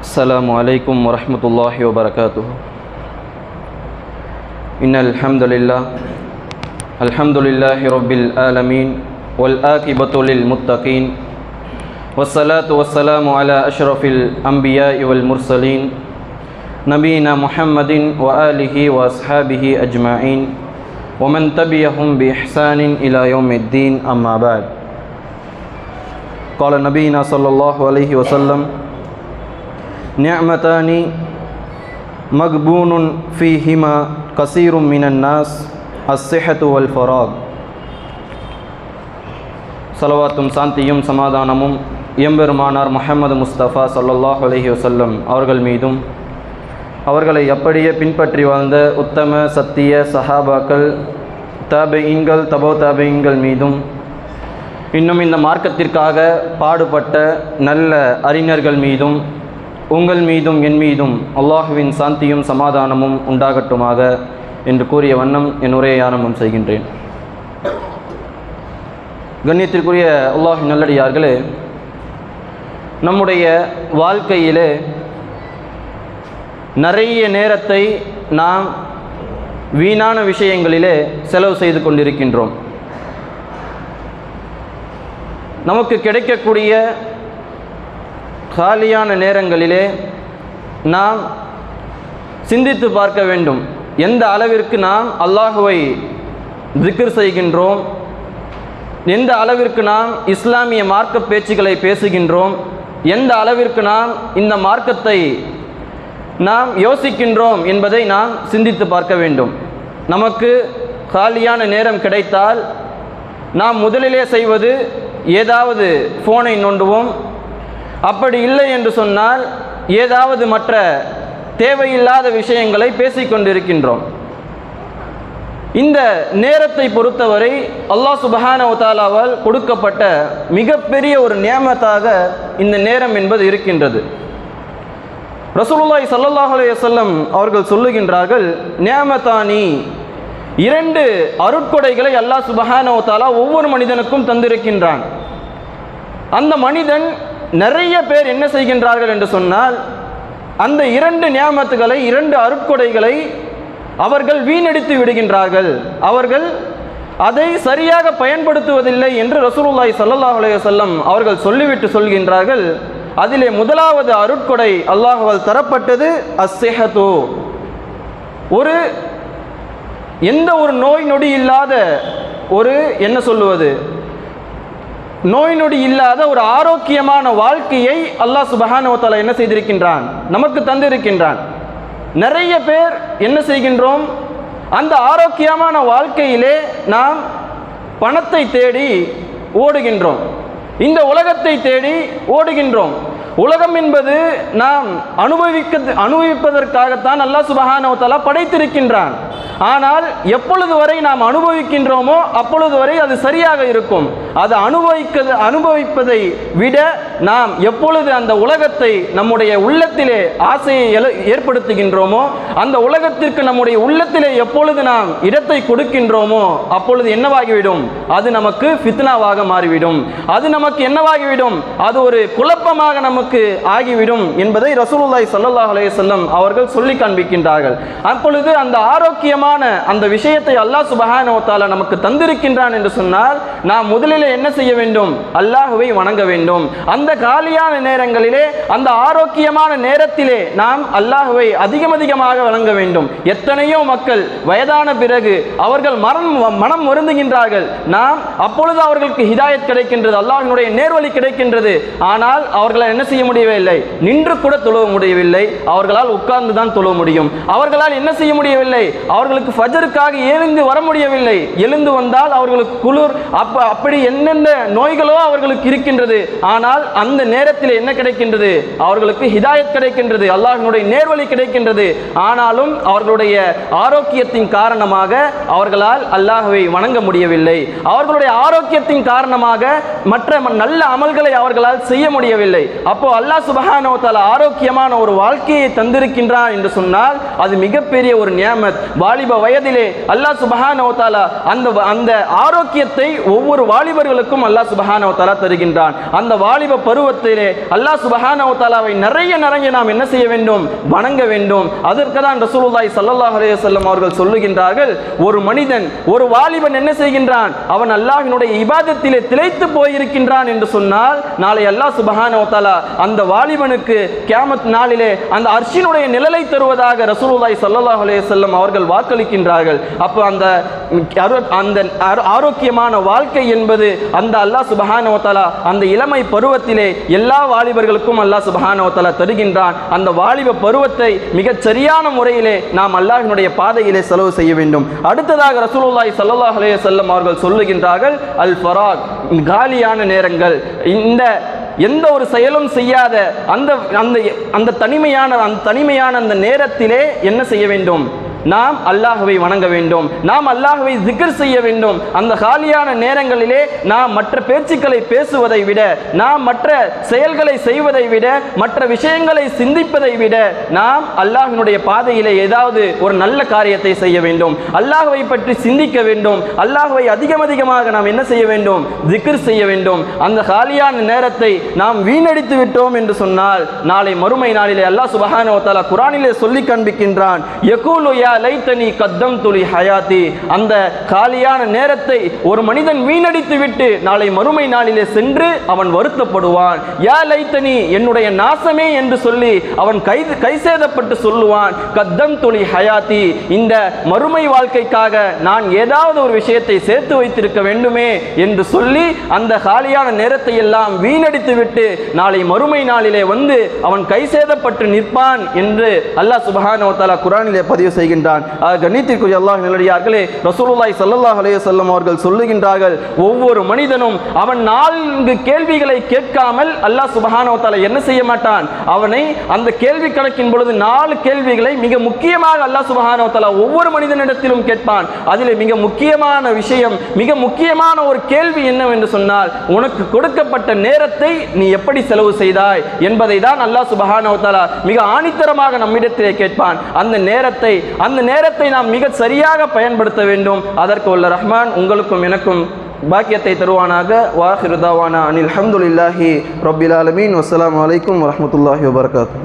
السلام عليكم ورحمة الله وبركاته. إن الحمد لله الحمد لله رب العالمين والآكبة للمتقين والصلاة والسلام على أشرف الأنبياء والمرسلين نبينا محمد وآله وأصحابه أجمعين ومن تبعهم بإحسان إلى يوم الدين أما بعد. قال نبينا صلى الله عليه وسلم நியமதானி மக்பூனுன் ஃபிஹிமா கசீரும் மினன் நாஸ் அஸ்ஸெஹத்து வல் ஃபராக் சலவாத்தும் சாந்தியும் சமாதானமும் எம்பெருமானார் முஹம்மது முஸ்தபா சல்லாஹ் அலஹி வசல்லம் அவர்கள் மீதும். அவர்களை அப்படியே பின்பற்றி வாழ்ந்த உத்தம சத்திய சஹாபாக்கள் தாபெயின்கள் தபோ தாபெயின்கள் மீதும். இன்னும் இந்த மார்க்கத்திற்காக பாடுபட்ட நல்ல அறிஞர்கள் மீதும் உங்கள் மீதும் என் மீதும் அல்லாஹுவின் சாந்தியும் சமாதானமும் உண்டாகட்டுமாக என்று கூறிய வண்ணம் என் உரையை ஆரம்பம் செய்கின்றேன். கண்ணியத்திற்குரிய அல்லாஹ் நல்லடியார்களே நம்முடைய வாழ்க்கையிலே நிறைய நேரத்தை நாம் வீணான விஷயங்களிலே செலவு செய்து கொண்டிருக்கின்றோம். நமக்கு கிடைக்கக்கூடிய காலியான நேரங்களிலே நாம் சிந்தித்து பார்க்க வேண்டும். எந்த அளவிற்கு நாம் அல்லாஹுவை திக்ர் செய்கின்றோம்? எந்த அளவிற்கு நாம் இஸ்லாமிய மார்க்க பேச்சுக்களை பேசுகின்றோம்? எந்த அளவிற்கு நாம் இந்த மார்க்கத்தை நாம் யோசிக்கின்றோம் என்பதை நாம் சிந்தித்து பார்க்க வேண்டும். நமக்கு காலியான நேரம் கிடைத்தால் நாம் முதலிலே செய்வது ஏதாவது ஃபோனை நோண்டுவோம் அப்படி இல்லை என்று சொன்னால் ஏதாவது மற்ற தேவையில்லாத விஷயங்களை பேசிக்கொண்டிருக்கின்றோம். இந்த நேரத்தை பொறுத்தவரை அல்லாஹ் சுபஹானவத்தாலாவால் கொடுக்கப்பட்ட மிகப்பெரிய ஒரு நியமத்தாக இந்த நேரம் என்பது இருக்கின்றது. ரசூலுல்லாய் சல்லாஹ் அலையசல்லம் அவர்கள் சொல்லுகின்றார்கள் நியமத்தானி இரண்டு அருட்கொடைகளை அல்லாஹ் சுபஹானவத்தாலா ஒவ்வொரு மனிதனுக்கும் தந்திருக்கின்றான். அந்த மனிதன் நிறைய பேர் என்ன செய்கின்றார்கள் என்று சொன்னால் அந்த இரண்டு நியாமத்துகளை இரண்டு அருட்கொடைகளை அவர்கள் வீணடித்து விடுகின்றார்கள். அவர்கள் அதை சரியாக பயன்படுத்துவதில்லை என்று ரசூலுல்லாய் சல்லல்லாஹ் அலையசல்லம் அவர்கள் சொல்லிவிட்டு சொல்கின்றார்கள். அதிலே முதலாவது அருட்கொடை அல்லாஹுவால் தரப்பட்டது அஸ்ஸெஹத்து ஒரு எந்த ஒரு நோய் நொடி இல்லாத ஒரு என்ன சொல்லுவது? நோய் நொடி இல்லாத ஒரு ஆரோக்கியமான வாழ்க்கையை அல்லாஹ் சுபஹானுவத்தாலா என்ன செய்திருக்கின்றான்? நமக்கு தந்திருக்கின்றான். நிறைய பேர் என்ன செய்கின்றோம்? அந்த ஆரோக்கியமான வாழ்க்கையிலே நாம் பணத்தை தேடி ஓடுகின்றோம். இந்த உலகத்தை தேடி ஓடுகின்றோம். உலகம் என்பது நாம் அனுபவிக்க அனுபவிப்பதற்காகத்தான் அல்லாஹ் சுபஹானவத்தாலா படைத்திருக்கின்றான். ஆனால் எப்பொழுது வரை நாம் அனுபவிக்கின்றோமோ அப்பொழுது வரை அது சரியாக இருக்கும். அது அனுபவிக்க அனுபவிப்பதை விட நாம் எப்பொழுது அந்த உலகத்தை நம்முடைய உள்ளத்திலே ஆசையை ஏற்படுத்துகின்றோமோ அந்த உலகத்திற்கு நம்முடைய உள்ளத்திலே எப்பொழுது நாம் இடத்தை கொடுக்கின்றோமோ அப்பொழுது என்னவாகிவிடும்? அது நமக்கு ஃபித்னாவாக மாறிவிடும். அது நமக்கு என்னவாகிவிடும்? அது ஒரு குழப்பமாக நமக்கு ஆகிவிடும் என்பதை ரசூலுல்லாய் சல்லாஹ் அலையம் அவர்கள் சொல்லி காண்பிக்கின்றார்கள். அப்பொழுது அந்த ஆரோக்கியமான அந்த விஷயத்தை அல்லாஹ் சுபஹானவத்தால நமக்கு தந்திருக்கின்றான் என்று சொன்னால் நாம் முதலில் என்ன செய்ய வேண்டும்? அல்லாஹுவை வணங்க வேண்டும். அந்த காலியான நேரங்களிலே அந்த ஆரோக்கியமான நேரத்திலே நாம் அல்லாஹுவை அதிகம் அதிகமாக வழங்க வேண்டும். எத்தனையோ மக்கள் வயதான பிறகு அவர்கள் மரம் மனம் வருந்துகின்றார்கள். நாம் அப்பொழுது அவர்களுக்கு ஹிதாயத் கிடைக்கின்றது அல்லாஹினுடைய நேர்வழி கிடைக்கின்றது. ஆனால் அவர்களால் என்ன செய்ய முடியவில்லை? நின்று கூட தொழுவ முடியவில்லை. அவர்களால் உட்கார்ந்து தான் தொழுவ முடியும். அவர்களால் என்ன செய்ய முடியவில்லை? அவர்களுக்கு ஃபஜருக்காக எழுந்து வர முடியவில்லை. எழுந்து வந்தால் அவர்களுக்கு குளிர் அப்ப அப்படி என்னென்ன நோய்களோ அவர்களுக்கு இருக்கின்றது. ஆனால் அந்த நேரத்தில் என்ன கிடைக்கின்றது? அவர்களுக்கு ஹிதாயத் கிடைக்கின்றது. அல்லாஹினுடைய நேர்வழி கிடைக்கின்றது. ஆனாலும் அவர்களுடைய ஆரோக்கியத்தின் காரணமாக அவர்களால் அல்லாஹுவை வணங்க முடியவில்லை. அவர்களுடைய ஆரோக்கியத்தின் காரணமாக மற்ற நல்ல அமல்களை அவர்களால் செய்ய முடியவில்லை. அப்போ அல்லாஹ் சுபஹானோ தாலா ஆரோக்கியமான ஒரு வாழ்க்கையை தந்திருக்கின்றான் என்று சொன்னால் அது மிகப்பெரிய ஒரு நியமத். வாலிப வயதிலே அல்லாஹ் சுபஹானோ தாலா அந்த அந்த ஆரோக்கியத்தை ஒவ்வொரு வாலிபர்களுக்கும் அல்லாஹ் சுபஹானவ தாலா தருகின்றான். அந்த வாலிப பருவத்திலே அல்லாஹ் சுபஹானவ தஆலாவை நிறைய நிறைய நாம் என்ன செய்ய வேண்டும்? வணங்க வேண்டும். அதற்கு தான் ரசூலுல்லாய் ஸல்லல்லாஹு அலைஹி அவர்கள் சொல்லுகின்றார்கள் ஒரு மனிதன் ஒரு வாலிபன் என்ன செய்கின்றான்? அவன் அல்லாஹினுடைய இபாதத்திலே திளைத்து போயிருக்கின்றான் என்று சொன்னால் நாளை அல்லாஹ் சுபஹானஹு அந்த வாலிபனுக்கு கேமத் நாளிலே அந்த அர்ஷினுடைய நிழலை தருவதாக ரசூலுல்லாய் சல்லல்லாஹ் அலைஹி அவர்கள் வாக்களிக்கின்றார்கள். அப்போ அந்த அரு- அந்த ஆரோக்கியமான வாழ்க்கை என்பது அந்த அல்லாஹ் சுபஹானஹு வ அந்த இளமை பருவத்திலே எல்லா வாலிபர்களுக்கும் அல்லாஹ் சுபஹானஹு தருகின்றான். அந்த வாலிப பருவத்தை மிகச் சரியான முறையிலே நாம் அல்லாஹினுடைய பாதையிலே செலவு செய்ய வேண்டும். அடுத்ததாக ரசூலுல்லாய் சல்லாஹ் அலைய செல்லம் அவர்கள் சொல்லுகின்றார்கள் அல் ஃபராக் காலியான நேரங்கள். இந்த எந்த ஒரு செயலும் செய்யாத அந்த அந்த அந்த தனிமையான அந்த தனிமையான அந்த நேரத்திலே என்ன செய்ய வேண்டும்? நாம் அல்லாஹுவை வணங்க வேண்டும். நாம் அல்லாஹுவை ஜிக்கர் செய்ய வேண்டும். அந்த காலியான நேரங்களிலே நாம் மற்ற பேச்சுக்களை பேசுவதை விட நாம் மற்ற செயல்களை செய்வதை விட மற்ற விஷயங்களை சிந்திப்பதை விட நாம் அல்லாஹினுடைய பாதையிலே ஏதாவது ஒரு நல்ல காரியத்தை செய்ய வேண்டும். அல்லாஹுவை பற்றி சிந்திக்க வேண்டும். அல்லாஹுவை அதிகம் அதிகமாக நாம் என்ன செய்ய வேண்டும்? ஜிக்கர் செய்ய வேண்டும். அந்த காலியான நேரத்தை நாம் வீணடித்து விட்டோம் என்று சொன்னால் நாளை மறுமை நாளிலே அல்லாஹ் சுபஹானஹு குரானிலே சொல்லி காண்பிக்கின்றான் யகூலு யா லைத்தனி கத்தம் துளி ஹயாத்தி. அந்த காலியான நேரத்தை ஒரு மனிதன் வீணடித்து விட்டு நாளை மறுமை நாளிலே சென்று அவன் வருத்தப்படுவான். யா லைத்தனி என்னுடைய நாசமே என்று சொல்லி அவன் கை கைசேதப்பட்டு சொல்லுவான். கத்தம் துளி ஹயாத்தி இந்த மறுமை வாழ்க்கைக்காக நான் ஏதாவது ஒரு விஷயத்தை சேர்த்து வைத்திருக்க வேண்டுமே என்று சொல்லி அந்த காலியான நேரத்தை எல்லாம் வீணடித்து விட்டு நாளை மறுமை நாளிலே வந்து அவன் கைசேதப்பட்டு நிற்பான் என்று அல்லாஹ் சுபஹானஹு குரானிலே பதிவு செய்கின்றான். ஆக, கண்ணியத்திற்குரிய அல்லாஹ் நிலடியார்களே ரசூலுல்லாய் ஸல்லல்லாஹு அலைஹி அவர்கள் சொல்லுகின்றார்கள் ஒவ்வொரு மனிதனும் அவன் நான்கு கேள்விகளை கேட்காமல் அல்லாஹ் சுபஹானவத்தால என்ன செய்ய மாட்டான்? அவனை அந்த கேள்வி கணக்கின் பொழுது நாலு கேள்விகளை மிக முக்கியமாக அல்லாஹ் சுபஹானவத்தால ஒவ்வொரு மனிதனிடத்திலும் கேட்பான். அதிலே மிக முக்கியமான விஷயம் மிக முக்கியமான ஒரு கேள்வி என்னவென்று சொன்னால் உனக்கு கொடுக்கப்பட்ட நேரத்தை நீ எப்படி செலவு செய்தாய் என்பதை தான் அல்லாஹ் சுபஹானஹு மிக ஆணித்தரமாக நம்மிடத்திலே கேட்பான். அந்த நேரத்தை அந்த நேரத்தை நாம் மிக சரியாக பயன்படுத்த வேண்டும். அதற்கு உள்ள ரஹ்மான் உங்களுக்கும் எனக்கும் பாக்கியத்தை தருவானாக. வாஹிருதாவானா அனில் அஹமதுல்லாஹி ரபில் ஆலமீன். வஸ்ஸலாமு அலைக்கும் வரமத்துல்லாஹி வபர்காத்தூ